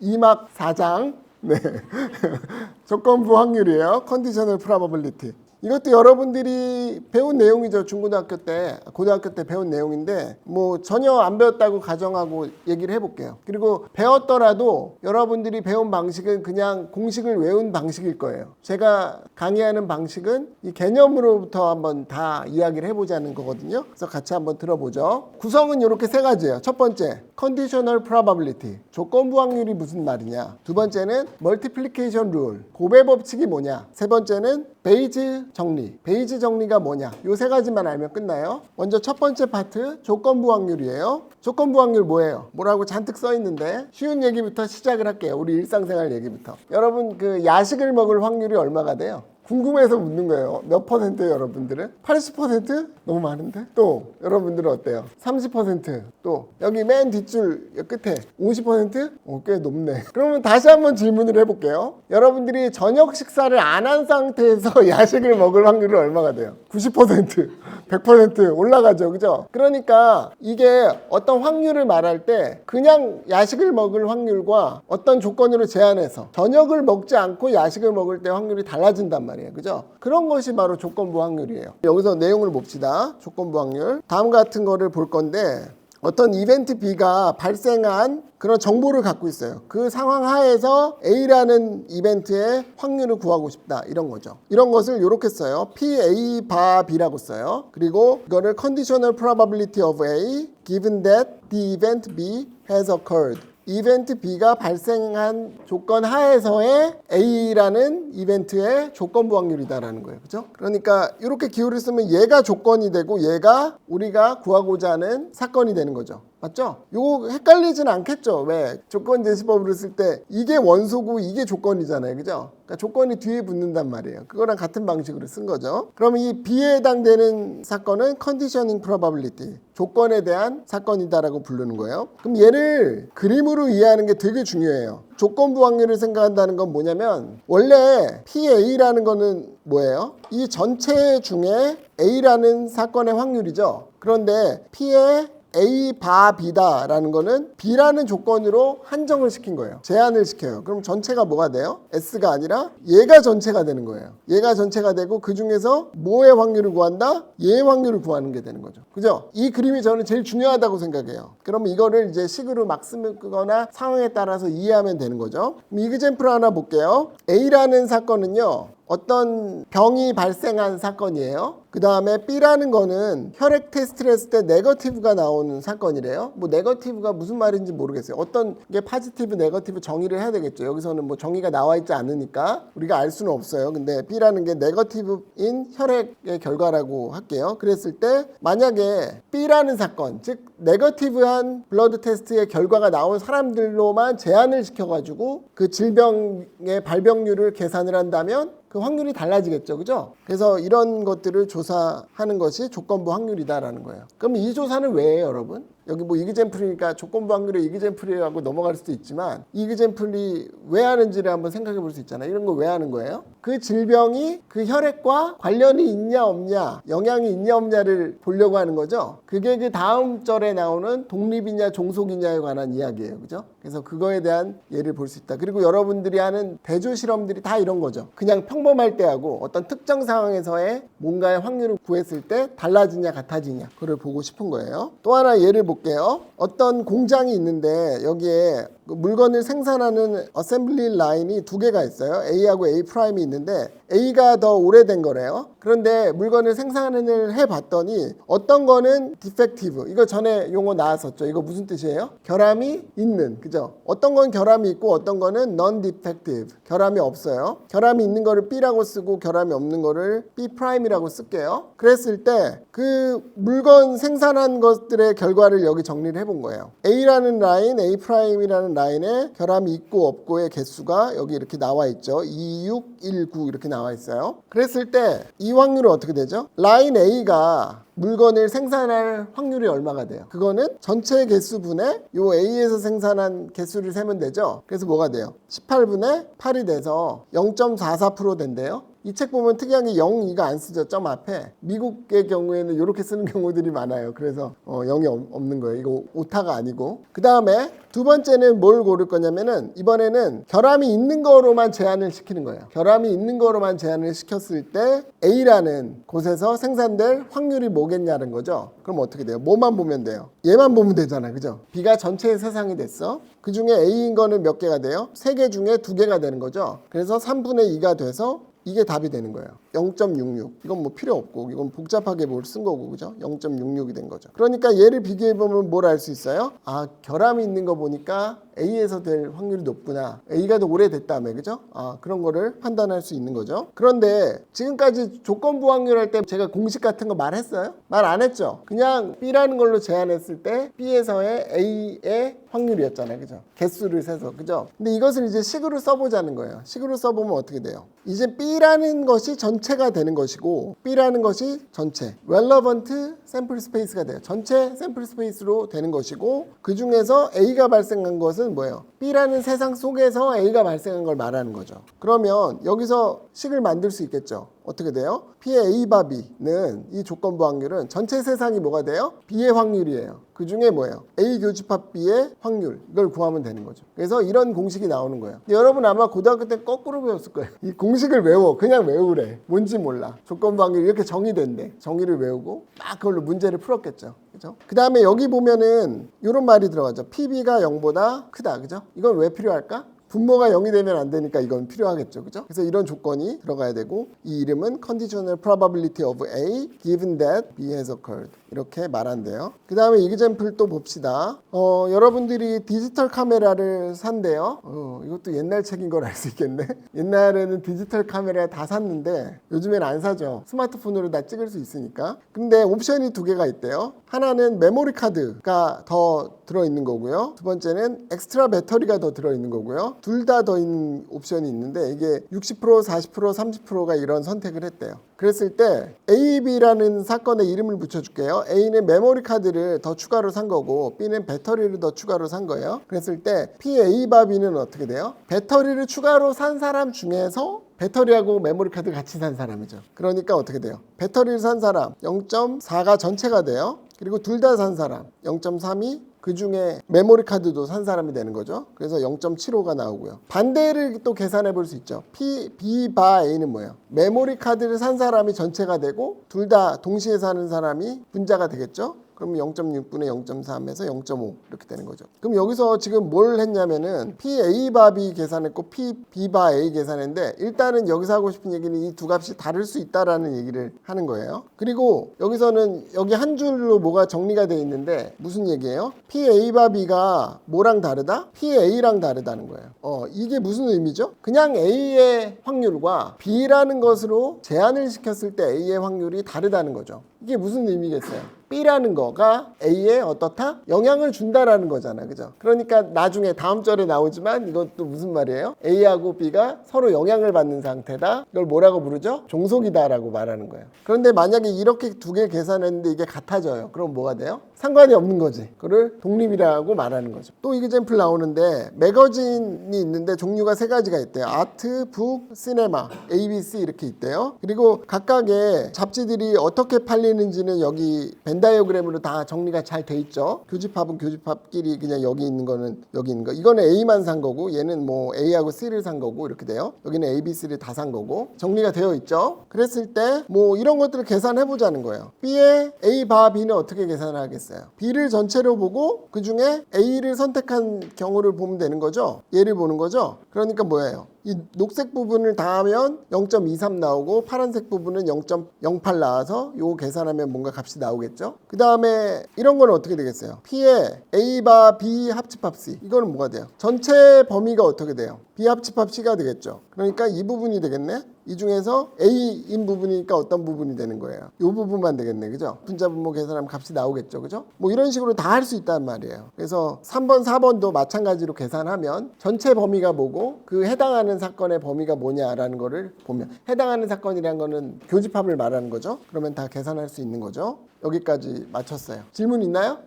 2막 4장. 네. 조건부 확률이에요. 컨디셔널 프라버빌리티. 이것도 여러분들이 배운 내용이죠. 중고등학교 때, 고등학교 때 배운 내용인데 뭐 전혀 안 배웠다고 가정하고 얘기를 해볼게요. 그리고 배웠더라도 여러분들이 배운 방식은 그냥 공식을 외운 방식일 거예요. 제가 강의하는 방식은 이 개념으로부터 한번 다 이야기를 해보자는 거거든요. 그래서 같이 한번 들어보죠. 구성은 이렇게 세 가지예요. 첫 번째, conditional probability. 조건부 확률이 무슨 말이냐. 두 번째는 multiplication rule. 고배 법칙이 뭐냐. 세 번째는 베이즈 정리. 베이즈 정리가 뭐냐. 요 세 가지만 알면 끝나요. 먼저 첫 번째 파트 조건부 확률이에요. 조건부 확률 뭐예요? 뭐라고 잔뜩 써 있는데 쉬운 얘기부터 시작을 할게요. 우리 일상생활 얘기부터. 여러분 그 야식을 먹을 확률이 얼마가 돼요? 궁금해서 묻는 거예요. 몇 퍼센트예요, 여러분들은? 80%? 너무 많은데? 또 여러분들은 어때요? 30%또 여기 맨 뒷줄 끝에 50%? 어, 꽤 높네. 그러면 다시 한번 질문을 해볼게요. 여러분들이 저녁 식사를 안 한 상태에서 야식을 먹을 확률은 얼마가 돼요? 90%, 100% 올라가죠, 그죠? 그러니까 이게 어떤 확률을 말할 때 그냥 야식을 먹을 확률과 어떤 조건으로 제한해서 저녁을 먹지 않고 야식을 먹을 때 확률이 달라진단 말이에요, 그죠? 그런 것이 바로 조건부 확률이에요. 여기서 내용을 봅시다. 조건부 확률. 다음 같은 거를 볼 건데 어떤 이벤트 B가 발생한 그런 정보를 갖고 있어요. 그 상황 하에서 A라는 이벤트의 확률을 구하고 싶다. 이런 거죠. 이런 것을 이렇게 써요. PA 바 B라고 써요. 그리고 이거를 conditional probability of A given that the event B has occurred. 이벤트 B가 발생한 조건 하에서의 A라는 이벤트의 조건부 확률이다라는 거예요. 그죠? 그러니까 이렇게 기호를 쓰면 얘가 조건이 되고 얘가 우리가 구하고자 하는 사건이 되는 거죠. 맞죠? 요거 헷갈리진 않겠죠? 왜? 조건 제시법으로 쓸 때 이게 원소고 이게 조건이잖아요. 그죠? 그러니까 조건이 뒤에 붙는단 말이에요. 그거랑 같은 방식으로 쓴 거죠. 그러면 이 B에 해당되는 사건은 conditioning probability. 조건에 대한 사건이다라고 부르는 거예요. 그럼 얘를 그림으로 이해하는 게 되게 중요해요. 조건부 확률을 생각한다는 건 뭐냐면 원래 PA라는 거는 뭐예요? 이 전체 중에 A라는 사건의 확률이죠. 그런데 P의 A 바 B다라는 거는 B라는 조건으로 한정을 시킨 거예요. 제한을 시켜요. 그럼 전체가 뭐가 돼요? S가 아니라 얘가 전체가 되는 거예요. 얘가 전체가 되고 그 중에서 뭐의 확률을 구한다? 얘의 확률을 구하는 게 되는 거죠. 그죠? 이 그림이 저는 제일 중요하다고 생각해요. 그러면 이거를 이제 식으로 막 쓰거나 상황에 따라서 이해하면 되는 거죠. 그럼 이그젠플 하나 볼게요. A라는 사건은요. 어떤 병이 발생한 사건이에요. 그 다음에 B라는 거는 혈액 테스트를 했을 때 네거티브가 나오는 사건이래요. 뭐 네거티브가 무슨 말인지 모르겠어요. 어떤 게 파지티브, 네거티브 정의를 해야 되겠죠. 여기서는 뭐 정의가 나와 있지 않으니까 우리가 알 수는 없어요. 근데 B라는 게 네거티브인 혈액의 결과라고 할게요. 그랬을 때 만약에 B라는 사건, 즉 네거티브한 블러드 테스트의 결과가 나온 사람들로만 제한을 시켜가지고 그 질병의 발병률을 계산을 한다면 그 확률이 달라지겠죠. 그죠? 그래서 이런 것들을 조사하는 것이 조건부 확률이다라는 거예요. 그럼 이 조사는 왜 해요, 여러분? 여기 뭐 이그젠플이니까 조건부 확률의 이그젠플이라고 넘어갈 수도 있지만 이그젠플이 왜 하는지를 한번 생각해 볼 수 있잖아요. 이런 거 왜 하는 거예요? 그 질병이 그 혈액과 관련이 있냐 없냐, 영향이 있냐 없냐를 보려고 하는 거죠. 그게 그 다음 절에 나오는 독립이냐 종속이냐에 관한 이야기예요. 그죠? 그래서 그거에 대한 예를 볼 수 있다. 그리고 여러분들이 하는 대조 실험들이 다 이런 거죠. 그냥 평범할 때 하고 어떤 특정 상황에서의 뭔가의 확률을 구했을 때 달라지냐 같아지냐 그걸 보고 싶은 거예요. 또 하나 예를 볼게요. 어떤 공장이 있는데 여기에 그 물건을 생산하는 어셈블리 라인이 두 개가 있어요. A하고 A 프라임이 있는데 A가 더 오래된 거래요. 그런데 물건을 생산을 해 봤더니 어떤 거는 디펙티브. 이거 전에 용어 나왔었죠. 이거 무슨 뜻이에요? 결함이 있는. 그죠? 어떤 건 결함이 있고 어떤 거는 non defective. 결함이 없어요. 결함이 있는 거를 B라고 쓰고 결함이 없는 거를 B 프라임이라고 쓸게요. 그랬을 때 그 물건 생산한 것들의 결과를 여기 정리를 해본 거예요. A라는 라인, A 프라임이라는 라인에 결함이 있고 없고의 개수가 여기 이렇게 나와 있죠. 2, 6, 1, 9 이렇게 나와 있어요. 그랬을 때 이 확률은 어떻게 되죠? 라인 A가 물건을 생산할 확률이 얼마가 돼요? 그거는 전체 개수분의 요 A에서 생산한 개수를 세면 되죠. 그래서 뭐가 돼요? 18분의 8이 돼서 0.44% 된대요. 이 책 보면 특이한 게 0, 2가 안 쓰죠. 점 앞에. 미국의 경우에는 이렇게 쓰는 경우들이 많아요. 그래서 어, 0이 없- 없는 거예요. 이거 오타가 아니고. 그 다음에 두 번째는 뭘 고를 거냐면은 이번에는 결함이 있는 거로만 제한을 시키는 거예요. 결함이 있는 거로만 제한을 시켰을 때 A라는 곳에서 생산될 확률이 뭐겠냐는 거죠. 그럼 어떻게 돼요? 뭐만 보면 돼요? 얘만 보면 되잖아. 그죠? B가 전체의 세상이 됐어. 그 중에 A인 거는 몇 개가 돼요? 세 개 중에 두 개가 되는 거죠. 그래서 3분의 2가 돼서 이게 답이 되는 거예요. 0.66. 이건 뭐 필요 없고 이건 복잡하게 뭘 쓴 거고 그죠? 0.66이 된 거죠. 그러니까 얘를 비교해 보면 뭘 알 수 있어요? 아 결함이 있는 거 보니까 A에서 될 확률이 높구나. A가 더 오래됐다며 그죠? 아 그런 거를 판단할 수 있는 거죠. 그런데 지금까지 조건부 확률 할 때 제가 공식 같은 거 말했어요? 말 안 했죠. 그냥 B라는 걸로 제한했을 때 B에서의 A의 확률이었잖아요. 그죠? 개수를 세서. 그죠? 근데 이것을 이제 식으로 써보자는 거예요. 식으로 써보면 어떻게 돼요? 이제 B라는 것이 전 체가 되는 것이고 B라는 것이 전체 relevant sample space가 돼요. 전체 샘플 스페이스로 되는 것이고 그 중에서 A가 발생한 것은 뭐예요? B라는 세상 속에서 A가 발생한 걸 말하는 거죠. 그러면 여기서 식을 만들 수 있겠죠. 어떻게 돼요? P의 A 바 B는 이 조건부 확률은 전체 세상이 뭐가 돼요? B의 확률이에요. 그 중에 뭐예요? A 교집합 B의 확률 이걸 구하면 되는 거죠. 그래서 이런 공식이 나오는 거예요. 여러분 아마 고등학교 때 거꾸로 배웠을 거예요. 이 공식을 외워 그냥 외우래. 뭔지 몰라. 조건부 확률 이렇게 정의된대. 정의를 외우고 막 그걸로 문제를 풀었겠죠. 그죠? 그 다음에 여기 보면은 이런 말이 들어가죠. PB가 0보다 크다. 그죠? 이건 왜 필요할까? 분모가 0이 되면 안 되니까 이건 필요하겠죠. 그죠? 그래서 이런 조건이 들어가야 되고 이 이름은 conditional probability of A given that B has occurred. 이렇게 말한대요. 그 다음에 이그젠플 또 봅시다. 어, 여러분들이 디지털 카메라를 산대요. 어, 이것도 옛날 책인 걸 알 수 있겠네. 옛날에는 디지털 카메라 다 샀는데 요즘엔 안 사죠. 스마트폰으로 다 찍을 수 있으니까. 근데 옵션이 두 개가 있대요. 하나는 메모리 카드가 더 들어있는 거고요. 두 번째는 엑스트라 배터리가 더 들어있는 거고요. 둘 다 더 있는 옵션이 있는데 이게 60% 40% 30%가 이런 선택을 했대요. 그랬을 때 AB라는 사건에 이름을 붙여줄게요. A는 메모리 카드를 더 추가로 산 거고 B는 배터리를 더 추가로 산 거예요. 그랬을 때 PA 바 B는 어떻게 돼요? 배터리를 추가로 산 사람 중에서 배터리하고 메모리 카드 같이 산 사람이죠. 그러니까 어떻게 돼요? 배터리를 산 사람 0.4가 전체가 돼요. 그리고 둘 다 산 사람 0.3이 그 중에 메모리 카드도 산 사람이 되는 거죠. 그래서 0.75가 나오고요. 반대를 또 계산해 볼 수 있죠. P, B 바 A는 뭐예요? 메모리 카드를 산 사람이 전체가 되고 둘 다 동시에 사는 사람이 분자가 되겠죠. 그럼 0.6분의 0.3에서 0.5 이렇게 되는 거죠. 그럼 여기서 지금 뭘 했냐면은 PA 바 B 계산했고 P B 바 A 계산했는데 일단은 여기서 하고 싶은 얘기는 이 두 값이 다를 수 있다라는 얘기를 하는 거예요. 그리고 여기서는 여기 한 줄로 뭐가 정리가 돼 있는데 무슨 얘기예요? PA 바 B가 뭐랑 다르다? PA랑 다르다는 거예요. 어, 이게 무슨 의미죠? 그냥 A의 확률과 B라는 것으로 제한을 시켰을 때 A의 확률이 다르다는 거죠. 이게 무슨 의미겠어요? B라는 거가 A에 어떻다? 영향을 준다라는 거잖아. 그죠? 그러니까 나중에 다음 절에 나오지만 이것도 무슨 말이에요? A하고 B가 서로 영향을 받는 상태다. 이걸 뭐라고 부르죠? 종속이다라고 말하는 거예요. 그런데 만약에 이렇게 두 개 계산했는데 이게 같아져요. 그럼 뭐가 돼요? 상관이 없는 거지. 그걸 독립이라고 말하는 거죠. 또 이그젠플 나오는데 매거진이 있는데 종류가 세 가지가 있대요. 아트, 북, 시네마, ABC 이렇게 있대요. 그리고 각각의 잡지들이 어떻게 팔리는지는 여기 벤 다이어그램으로 다 정리가 잘 돼 있죠. 교집합은 교집합끼리 그냥 여기 있는 거는 여기 있는 거. 이거는 A만 산 거고 얘는 뭐 A하고 C를 산 거고 이렇게 돼요. 여기는 A, B, C를 다 산 거고 정리가 되어 있죠. 그랬을 때 뭐 이런 것들을 계산해 보자는 거예요. B의 A 바 B는 어떻게 계산하겠어요? B를 전체로 보고 그 중에 A를 선택한 경우를 보면 되는 거죠. 얘를 보는 거죠. 그러니까 뭐예요? 이 녹색 부분을 다 하면 0.23 나오고 파란색 부분은 0.08 나와서 요거 계산하면 뭔가 값이 나오겠죠. 그 다음에 이런 거는 어떻게 되겠어요? P의 A 바 B 합집합 C 이거는 뭐가 돼요? 전체 범위가 어떻게 돼요? B 합집합 C가 되겠죠. 그러니까 이 부분이 되겠네. 이 중에서 A인 부분이니까 어떤 부분이 되는 거예요. 이 부분만 되겠네. 그죠? 분자 분모 계산하면 값이 나오겠죠. 그죠? 뭐 이런 식으로 다 할 수 있단 말이에요. 그래서 3번, 4번도 마찬가지로 계산하면 전체 범위가 뭐고 그 해당하는 사건의 범위가 뭐냐라는 거를 보면 해당하는 사건이라는 거는 교집합을 말하는 거죠. 그러면 다 계산할 수 있는 거죠. 여기까지 마쳤어요. 질문 있나요?